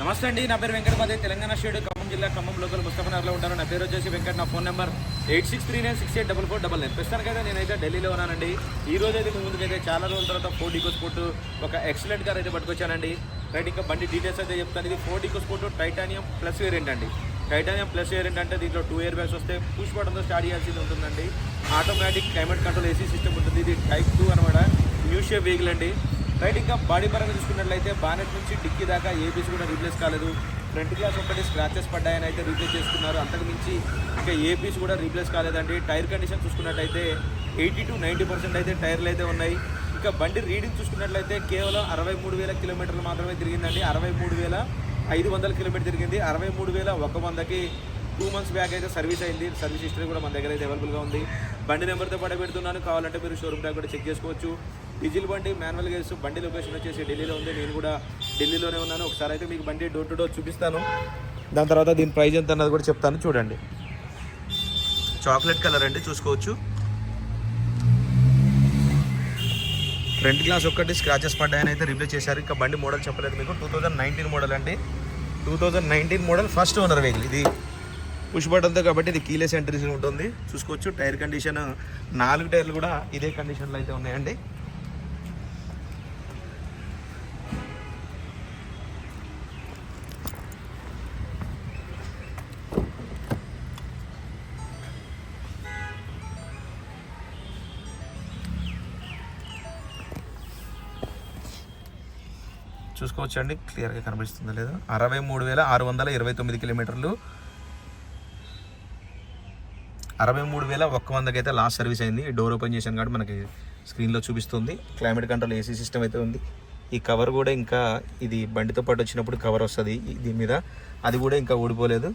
నమస్తే అండి నా పేరు వెంకటపతి తెలంగాణ స్టేట్ ఖమ్మం జిల్లా ఖమ్మం లోకల్ ముస్తఫనగర్లో ఉంటాను. నా పేరు వచ్చేసి వెంకట్ నా phone number eight six three nine six eight double four double nine ప్రస్తుతానికైతే నేనైతే ఢిల్లీలో ఉన్నానండి. ఈ రోజు అయితే మీ ముందుకైతే చాలా రోజుల తర్వాత ఫోర్ డీకో స్పోర్ట్ ఒక ఎక్సలెంట్ కార్ అయితే పట్టుకొచ్చానండి. రైట్ ఇంకా బండి డీటెయిల్స్ అయితే చెప్తాను. ఇది Ford EcoSport titanium plus variant అండి. టైటానియం ప్లస్ వేరియంట్ అంటే దీంట్లో టూ ఇయర్ బ్యాగ్స్ వస్తే పుష్ బటన్తో స్టార్ట్ చేయాల్సింది ఉంటుందండి. Automatic climate control AC system ఉంటుంది. ఇది టైప్ టూ అనమాట న్యూ షేప్ వెహికల్ అండి. రైట్ ఇంకా బాడీ పరంగా చూసుకున్నట్లయితే బానెట్ నుంచి డిక్కీ దాకా ఏబీసీ కూడా రీప్లేస్ కాలేదు. ఫ్రంట్ గ్లాస్ ఒకటి స్క్రాచెస్ పడ్డాయని అయితే రీప్లేస్ చేసుకున్నారు అంతకు మించి ఇంకా ఏపీస్ కూడా రీప్లేస్ కాలేదండి. టైర్ కండిషన్ చూసుకున్నట్లయితే ఎయిటీ టు నైంటీ పర్సెంట్ అయితే టైర్లు అయితే ఉన్నాయి. ఇంకా బండి రీడింగ్ చూసుకున్నట్లయితే కేవలం అరవై మూడు వేల కిలోమీటర్లు మాత్రమే తిరిగిందండి. అరవై మూడు వేల ఐదు వందల కిలోమీటర్ తిరిగింది. అరవై మూడు వేల ఒక వందకి టూ మంత్స్ బ్యాక్ అయితే సర్వీస్ అయింది. సర్వీస్ హిస్టరీ కూడా మన దగ్గర అయితే అవైలబుల్గా ఉంది. బండి నెంబర్తో పాటు పెడుతున్నాను. కావాలంటే మీరు షోరూమ్ ట్యాగ్ కూడా చెక్ చేసుకోవచ్చు. డీజిల్ బండి మాన్యువల్ గేర్స్ బండి లొకేషన్ వచ్చేసి ఢిల్లీలో ఉంది. నేను కూడా ఢిల్లీలోనే ఉన్నాను. ఒకసారి అయితే మీకు బండి డోర్ టు డోర్ చూపిస్తాను. దాని తర్వాత దీని ప్రైజ్ ఎంత అన్నది కూడా చెప్తాను. చూడండి. చాక్లెట్ కలర్ అండి చూసుకోవచ్చు. ఫ్రంట్ గ్లాస్ ఒక్కటి స్క్రాచెస్ పడ్డాయని అయితే రిప్లేస్ చేశారు. ఇంకా బండి మోడల్ చెప్పలేదు మీకు. టూ థౌజండ్ నైన్టీన్ మోడల్ అండి. Two thousand nineteen model first owner vehicle ఇది పుష్ బటన్తో కాబట్టి ఇది కీలెస్ ఎంట్రీస్ ఉంటుంది. చూసుకోవచ్చు టైర్ కండిషన్ నాలుగు టైర్లు కూడా ఇదే కండిషన్లో అయితే ఉన్నాయండి. చూసుకోవచ్చండి క్లియర్గా కనిపిస్తుందా లేదా. అరవై మూడు వేల ఆరు వందల ఇరవై తొమ్మిది కిలోమీటర్లు అరవై మూడు వేల ఒక్క వందకి అయితే లాస్ట్ సర్వీస్ అయింది డోర్ ఓపెన్ చేశాను కాబట్టి మనకి స్క్రీన్లో చూపిస్తుంది. క్లైమేట్ కంట్రోల్ ఏసీ సిస్టమ్ అయితే ఉంది. ఈ కవర్ కూడా ఇంకా ఇది బండితో పాటు వచ్చినప్పుడు కవర్ వస్తుంది. దీని మీద అది కూడా ఇంకా ఊడిపోలేదు.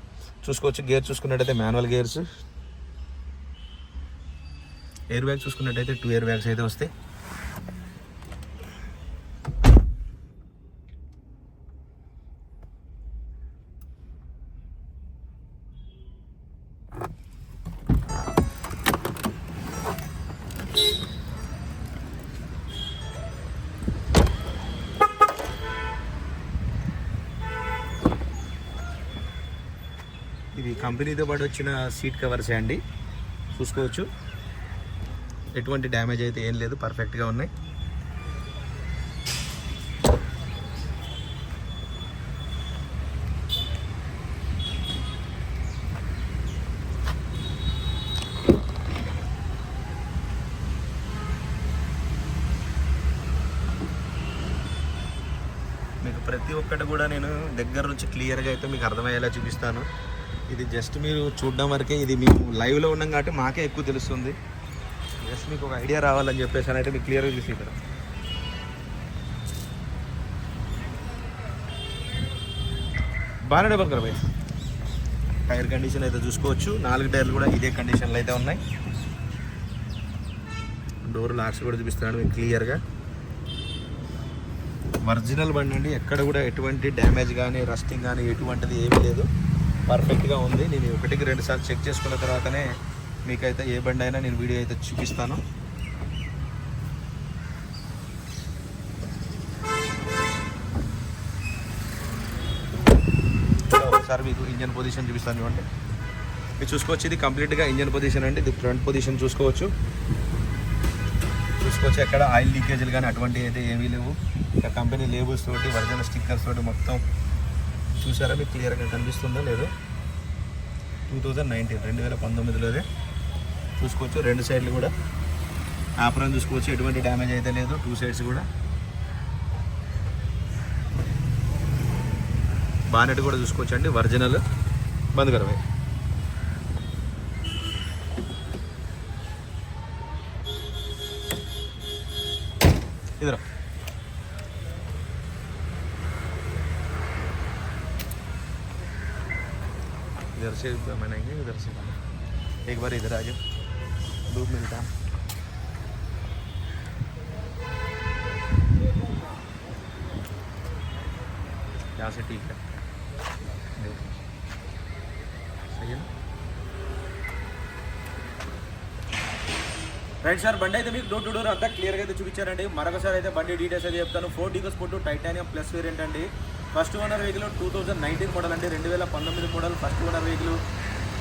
చూసుకోవచ్చు. గేర్ చూసుకున్నట్టయితే మాన్యువల్ గేర్స్ ఎయిర్ బ్యాగ్ చూసుకున్నట్టయితే టూ ఎయిర్ బ్యాగ్స్ అయితే వస్తాయి. ఇది కంపెనీతో పాటు వచ్చిన సీట్ కవర్సే అండి. చూసుకోవచ్చు. ఎటువంటి డ్యామేజ్ అయితే ఏం లేదు పర్ఫెక్ట్గా ఉన్నాయి. మీకు ప్రతి ఒక్కటి కూడా నేను దగ్గర నుంచి క్లియర్గా అయితే మీకు అర్థమయ్యేలా చూపిస్తాను. ఇది జస్ట్ మీరు చూడడం వరకే ఇది మేము లైవ్లో ఉన్నాం కాబట్టి మాకే ఎక్కువ తెలుస్తుంది. జస్ట్ మీకు ఒక ఐడియా రావాలని చెప్పేసి అని అయితే మీకు క్లియర్గా చూసి ఇక్కడ బాగానే డబల్ కదా టైర్ కండిషన్ అయితే చూసుకోవచ్చు. నాలుగు టైర్లు కూడా ఇదే కండిషన్లో అయితే ఉన్నాయి. డోర్ లాక్స్ కూడా చూపిస్తున్నాను మీకు క్లియర్గా ఒరిజినల్ బండి అండి. ఎక్కడ కూడా ఎటువంటి డ్యామేజ్ కానీ రస్టింగ్ కానీ ఎటువంటిది ఏమీ లేదు. పర్ఫెక్ట్గా ఉంది. నేను ఒకటికి రెండు సార్లు చెక్ చేసుకున్న తర్వాతనే మీకైతే ఏ బండి అయినా నేను వీడియో అయితే చూపిస్తాను. ఒకసారి మీకు ఇంజన్ పొజిషన్ చూపిస్తాను చూడండి. మీరు చూసుకోవచ్చు ఇది కంప్లీట్గా ఇంజన్ పొజిషన్ అండి. ఇది ఫ్రంట్ పొజిషన్ చూసుకోవచ్చు. చూసుకోవచ్చు ఎక్కడ ఆయిల్ లీకేజ్లు కానీ అటువంటివి అయితే ఏమీ లేవు. ఇంకా కంపెనీ లేబుల్స్ తోటి ఒరిజినల్ స్టిక్కర్స్ తోటి మొత్తం చూసారా? మీకు క్లియర్గా కనిపిస్తుందో లేదో? టూ థౌజండ్ నైన్టీన్ రెండు వేల పంతొమ్మిదిలోదే చూసుకోవచ్చు. రెండు సైడ్లు కూడా ఆపరం చూసుకోవచ్చు. ఎటువంటి డ్యామేజ్ అయితే లేదు. టూ సైడ్స్ కూడా. బానెట్ కూడా చూసుకోవచ్చు అండి. ఒరిజినల్. బంద్ కరవై ఇదిరా. इधर से बनाएंगे उधर से बनाएंगे। एक बार इधर आ जाओ धूप मिलता है यहाँ से ठीक है देखो सही है ना రైట్ సార్ బండి అయితే మీకు డోర్ టు డోర్ అంతా క్లియర్గా అయితే చూపించారండి మరొకసారి అయితే బండి డీటెయిల్స్ అయితే చెప్తాను Ford Eco Sport titanium plus variant అండి first owner vehicle two thousand nineteen model అండి. రెండు వేల పంతొమ్మిది model first owner vehicle.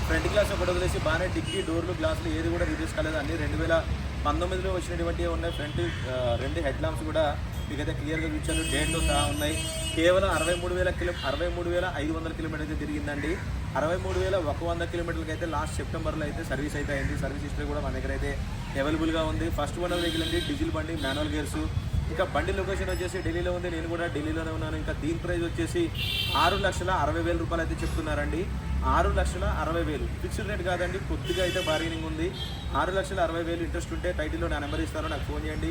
Front glass ఒకటి వదిలేసి బాగానే డిక్కీ డోర్లు గ్లాసులు ఏది కూడా రిలీజ్ కాలేదు అన్ని రెండు వేల పంతొమ్మిదిలో వచ్చినటువంటి ఉన్నాయి. ఫ్రంట్ రెండు హెడ్ లాంప్స్ కూడా మీకైతే క్లియర్గా చూచారు డేట్లో సహా ఉన్నాయి. కేవలం అరవై మూడు వేల కిలో అరవై మూడు వేల ఐదు వందల కిలోమీటర్ అయితే తిరిగిందండి. అరవై మూడు వేల ఒక వంద కిలోమీటర్లకి అయితే లాస్ట్ సెప్టెంబర్లో అయితే సర్వీస్ అయితే అయింది సర్వీస్ హిస్టరీ కూడా మన దగ్గర అయితే అవైలబుల్గా ఉంది. ఫస్ట్ వన్ వెహికల్ అండి. డీజిల్ బండి మాన్యువల్ గేర్స్ ఇంకా బండి లొకేషన్ వచ్చేసి ఢిల్లీలో ఉంది. నేను కూడా ఢిల్లీలోనే ఉన్నాను. ఇంకా దీని ప్రైస్ వచ్చేసి ఆరు లక్షల అరవై వేల రూపాయలు అయితే చెప్తున్నారండి. ఆరు లక్షల అరవై వేలు. ఫిక్స్డ్ రేట్ కాదండి. కొద్దిగా అయితే బార్గెనింగ్ ఉంది. ఆరు లక్షల అరవై వేలు ఇంట్రెస్ట్ ఉంటే టైటిల్లో నా నెంబర్ ఇస్తాను నాకు ఫోన్ చేయండి.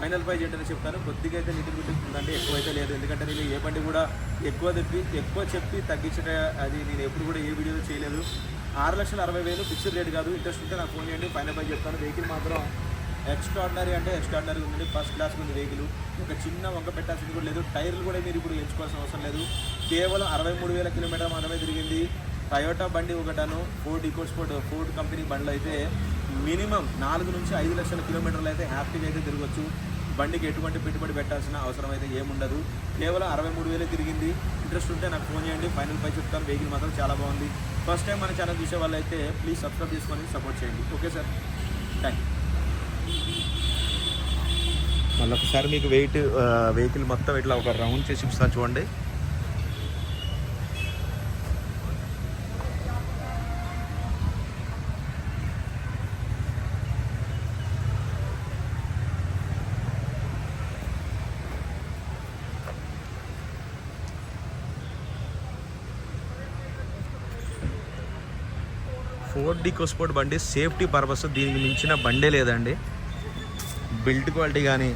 ఫైనల్ ప్రైజ్ ఏంటని చెప్తాను. కొద్దిగా అయితే నీటి గుర్తుందండి ఉందండి. ఎక్కువ అయితే లేదు. ఎందుకంటే నేను ఏ బండి కూడా ఎక్కువ తెప్పి ఎక్కువ చెప్పి తగ్గించట అది నేను ఎప్పుడు కూడా ఏ వీడియోలో చేయలేదు. ఆరు లక్షల అరవై వేలు ఫిక్స్డ్ రేట్ కాదు. ఇంట్రెస్ట్ ఉంటే నాకు ఫోన్ చేయండి. ఫైనల్ ప్రైజ్ చెప్తాను. వెహికల్ మాత్రం ఎక్స్ట్రాడినరీ అంటే ఎక్స్ట్రాడినరీ ఉందండి. ఫస్ట్ క్లాస్ ఉంది వెహికల్. ఒక చిన్న వంక పెట్టాల్సింది కూడా లేదు. టైర్లు కూడా మీరు ఇప్పుడు ఎంచుకోవాల్సిన అవసరం లేదు. కేవలం అరవై మూడు వేల కిలోమీటర్ మాత్రమే తిరిగింది. టయోటా బండి ఒకటను Ford EcoSport Ford company బండ్లు అయితే మినిమం నాలుగు నుంచి ఐదు లక్షల కిలోమీటర్లు అయితే హ్యాపీగా అయితే తిరగచ్చు. బండికి ఎటువంటి పెట్టుబడి పెట్టాల్సిన అవసరం అయితే ఏముండదు కేవలం అరవై మూడు వేలే తిరిగింది. ఇంట్రెస్ట్ ఉంటే నాకు ఫోన్ చేయండి. ఫైనల్ పై చెప్తాను. వెహికల్ మాత్రం చాలా బాగుంది. ఫస్ట్ టైం మన ఛానల్ చూసే వాళ్ళైతే ప్లీజ్ సబ్స్క్రైబ్ చేసుకొని సపోర్ట్ చేయండి. ఓకే సార్ థ్యాంక్ యూ మళ్ళీ ఒకసారి మీకు వెయిట్ వెహికల్ మొత్తం ఇట్లా ఒక రౌండ్ చేసి చూపిస్తాను చూడండి. ఫోర్డ్ డికోస్పోర్ట్ బండి సేఫ్టీ పర్పస్ దీనికి మించిన బండే లేదండి. బిల్డ్ క్వాలిటీ కానీ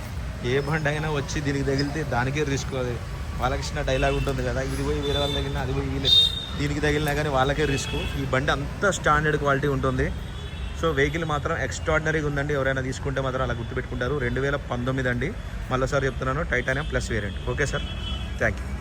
ఏ బండి అయినా వచ్చి దీనికి తగిలితే దానికే రిస్క్ అది. వాళ్ళకి ఇచ్చిన డైలాగ్ ఉంటుంది కదా ఇది పోయి వేరే వాళ్ళ తగిలినా అది పోయి వీళ్ళే. దీనికి తగిలినా కానీ వాళ్ళకే రిస్క్ ఈ బండి అంత స్టాండర్డ్ క్వాలిటీ ఉంటుంది. సో వెహికల్ మాత్రం ఎక్స్ట్రాడినరీగా ఉందండి. ఎవరైనా తీసుకుంటే మాత్రం అలా గుర్తుపెట్టుకుంటారు. రెండు వేల పంతొమ్మిది అండి. మళ్ళీసారి చెప్తున్నాను. Titanium plus variant okay sir thank you